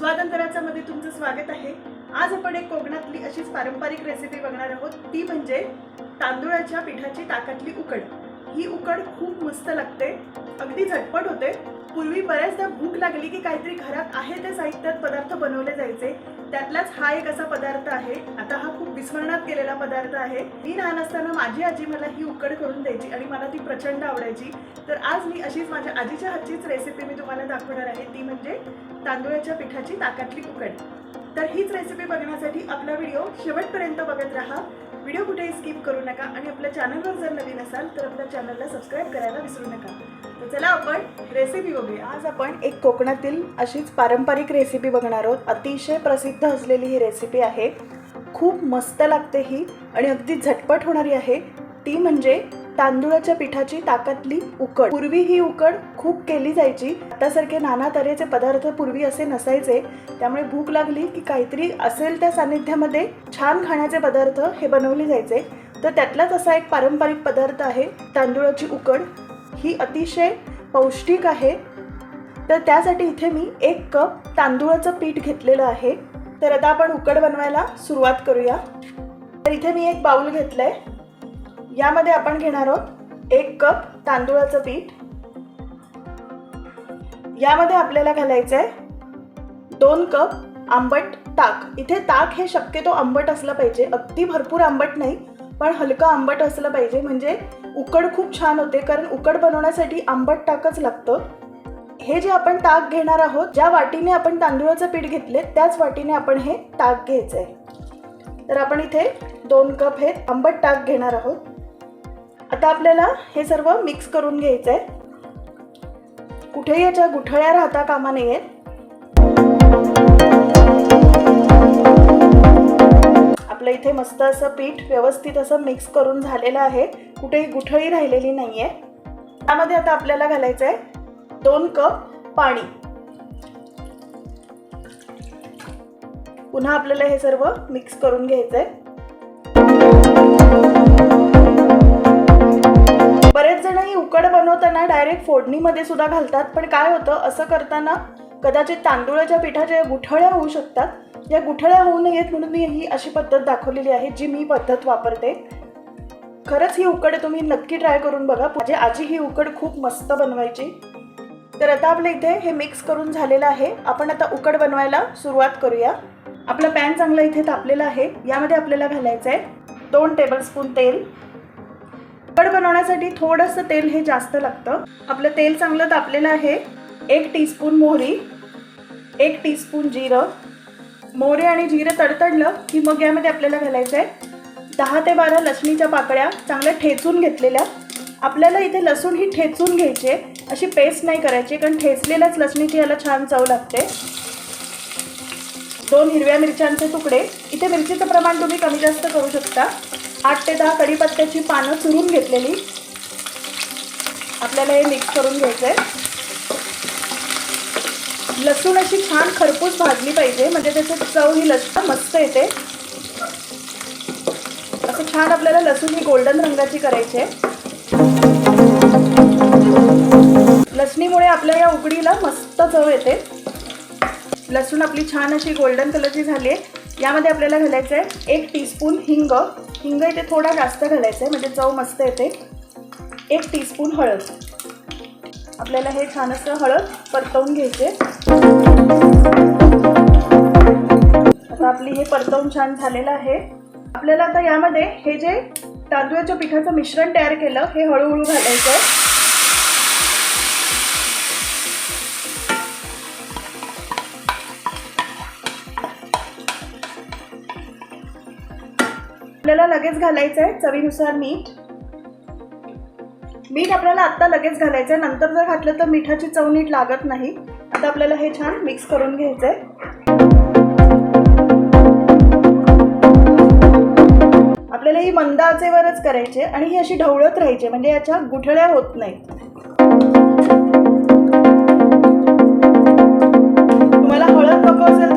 स्वातंत्र्याच्यामध्ये तुमचं स्वागत आहे. आज आपण एक कोकणातली अशीच पारंपरिक रेसिपी बघणार आहोत. ती म्हणजे तांदूळाच्या पिठाची ताकातली उकड. ही उकड खूप मस्त लागते. अगदी झटपट होते. पूर्वी बऱ्याचदा भूक लागली की काहीतरी घरात आहे ते साहित्यात पदार्थ बनवले जायचे. त्यातलाच हा एक असा पदार्थ आहे. आता हा खूप विस्मरणात गेलेला पदार्थ आहे. मी लहान असताना माझी आजी मला ही उकड करून द्यायची आणि मला ती प्रचंड आवडायची. तर आज मी अशीच माझ्या आजीच्या हातचीच रेसिपी मी तुम्हाला दाखवणार आहे. ती म्हणजे तांदूळाच्या पिठाची ताकातली उकड. तर हीच रेसिपी बघण्यासाठी आपला व्हिडिओ शेवटपर्यंत बघत राहा. व्हिडिओ कुठेही स्किप करू नका आणि आपल्या चॅनलवर जर नवीन असाल तर आपल्या चॅनलला सबस्क्राईब करायला विसरू नका. तर चला आपण रेसिपी बघूया. आज आपण एक कोकणातील अशीच पारंपरिक रेसिपी बघणार आहोत. अतिशय प्रसिद्ध असलेली ही रेसिपी आहे. खूप मस्त लागते ही आणि अगदी झटपट होणारी आहे. ती म्हणजे तांदुळाच्या पिठाची ताकातली उकड. पूर्वी ही उकड खूप केली जायची. आतासारखे नाना तऱ्हेचे पदार्थ पूर्वी असे नसायचे. त्यामुळे भूक लागली की काहीतरी असेल त्या सानिध्यामध्ये छान खाण्याचे पदार्थ हे बनवले जायचे. तर त्यातलाच असा एक पारंपरिक पदार्थ आहे तांदुळाची उकड. ही अतिशय पौष्टिक आहे. तर त्यासाठी इथे मी एक कप तांदूळाचं पीठ घेतलेलं आहे. तर आता आपण उकड बनवायला सुरुवात करूया. तर इथे मी एक बाऊल आहे यामध्ये आपण घेणार आहोत एक कप तांदूळाचं पीठ. यामध्ये आपल्याला घालायचं आहे दोन कप आंबट ताक. इथे ताक हे शक्यतो आंबट असलं पाहिजे. अगदी भरपूर आंबट नाही पण हलकं आंबट असलं पाहिजे. म्हणजे उकड खूप छान होते कारण उकड बनवण्यासाठी आंबट ताकच लागतं. हे जे आपण ताक घेणार आहोत ज्या वाटीने आपण तांदूळाचं पीठ घेतले त्याच वाटीने आपण हे ताक घ्यायचं आहे तर आपण इथे दोन कप हे आंबट ताक घेणार आहोत. आता आपल्याला हे सर्व मिक्स करून घ्यायचं आहे कुठेही याच्या गुठळ्या राहता कामा नयेत आपलं इथे मस्त असं पीठ व्यवस्थित असं मिक्स करून झालेलं आहे. कुठेही गुठळी राहिलेली नाहीये. त्यामध्ये आता आपल्याला घालायचं आहे दोन कप पाणी. पुन्हा आपल्याला हे सर्व मिक्स करून घ्यायचंय. आहे उकड बनवताना डायरेक्ट फोडणीमध्ये सुद्धा घालतात. पण काय होतं असं करताना कदाचित तांदूळाच्या पिठाच्या गुठळ्या होऊ शकतात. या गुठळ्या होऊ नयेत म्हणून मी ही अशी पद्धत दाखवलेली आहे जी मी पद्धत वापरते. खरंच ही उकड तुम्ही नक्की ट्राय करून बघा. म्हणजे आजी ही उकड खूप मस्त बनवायची. तर आता आपल्या इथे हे मिक्स करून झालेलं आहे. आपण आता उकड बनवायला सुरुवात करूया. आपलं पॅन चांगलं इथे तापलेलं आहे. यामध्ये आपल्याला घालायचं आहे दोन टेबलस्पून तेल. उकड बनवण्यासाठी थोडंसं तेल हे जास्त लागतं. आपलं तेल चांगलं तापलेलं आहे. एक टीस्पून मोहरी एक टीस्पून जिरं. मोहरी आणि जिरं तडतडलं की मग यामध्ये आपल्याला घालायचं आहे दहा ते बारा लसणीच्या पाकळ्या चांगल्या ठेचून घेतलेल्या. आपल्याला इथे लसूण ही ठेचून घ्यायची आहे. अशी पेस्ट नाही करायची कारण ठेचलेल्याच लसणीची याला छान चव लागते. दोन हिरव्या मिरच्यांचे तुकडे. इथे मिरचीचं प्रमाण तुम्ही कमी जास्त करू शकता. आठ ते दहा कढीपत्त्याची पानं चुरून घेतलेली. आपल्याला हे मिक्स करून घ्यायचं आहे लसूण अशी छान खरपूस भाजली पाहिजे. म्हणजे त्याची चव ही लसूण मस्त येते. असं छान आपल्याला लसूण ही गोल्डन रंगाची करायची आहे. लसणीमुळे आपल्या या उकडीला मस्त चव येते. लसूण आपली छान अशी गोल्डन कलरची झाली आहे. यामध्ये आपल्याला घालायचं आहे एक टीस्पून हिंग. हिंग इथे थोडा जास्त घालायचं आहे म्हणजे चव मस्त येते. एक टीस्पून हळद. आपल्याला हे छान असं हळद परतवून घ्यायचे आता आपली हे परतवून छान झालेलं आहे. आपल्याला आता यामध्ये हे जे तांदूळाच्या पिठाचं मिश्रण तयार केलं हे हळूहळू घालायचं आहे. आपल्याला लगेच घालायचं आहे चवीनुसार मीठ. मीठ आपल्याला आत्ता लगेच घालायचं आहे नंतर जर घातलं तर मिठाची चव नीट लागत नाही. आता आपल्याला हे छान मिक्स करून घ्यायचं आहे आपल्याला ही मंद आचेवरच करायचे आणि ही अशी ढवळत राहायची म्हणजे याच्या गुठळ्या होत नाहीत. तुम्हाला हळद नको असेल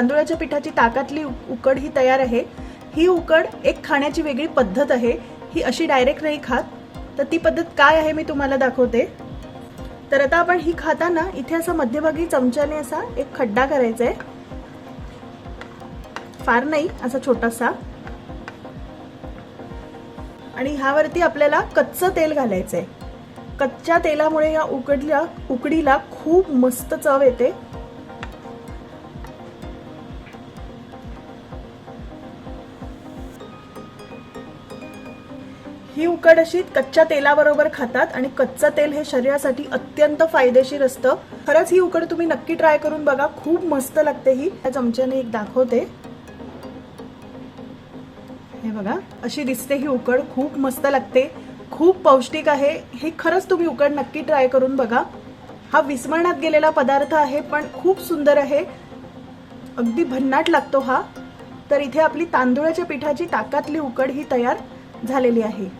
तांदुळाच्या पिठाची ताकातली उकड ही तयार आहे. ही उकड एक खाण्याची वेगळी पद्धत आहे. ही अशी डायरेक्ट नाही खात. तर ती पद्धत काय आहे मी तुम्हाला दाखवते. तर आता आपण ही खाताना इथे असं मध्यभागी चमच्याने असा एक खड्डा करायचा आहे फार नाही असा छोटासा. आणि ह्यावरती आपल्याला कच्चं तेल घालायचं आहे कच्च्या तेलामुळे या उकडल्या उकडीला खूप मस्त चव येते. ही उकड अशी कच्च्या तेलाबरोबर खातात आणि कच्चं तेल हे शरीरासाठी अत्यंत फायदेशीर असतं. खरंच ही उकड तुम्ही नक्की ट्राय करून बघा. खूप मस्त लागते ही. या चमच्याने एक दाखवते. हे बघा अशी दिसते ही उकड. खूप मस्त लागते. खूप पौष्टिक आहे. हे खरंच तुम्ही उकड नक्की ट्राय करून बघा. हा विस्मरणात गेलेला पदार्थ आहे पण खूप सुंदर आहे. अगदी भन्नाट लागतो हा. तर इथे आपली तांदूळाच्या पिठाची ताकातली उकड ही तयार झालेली आहे.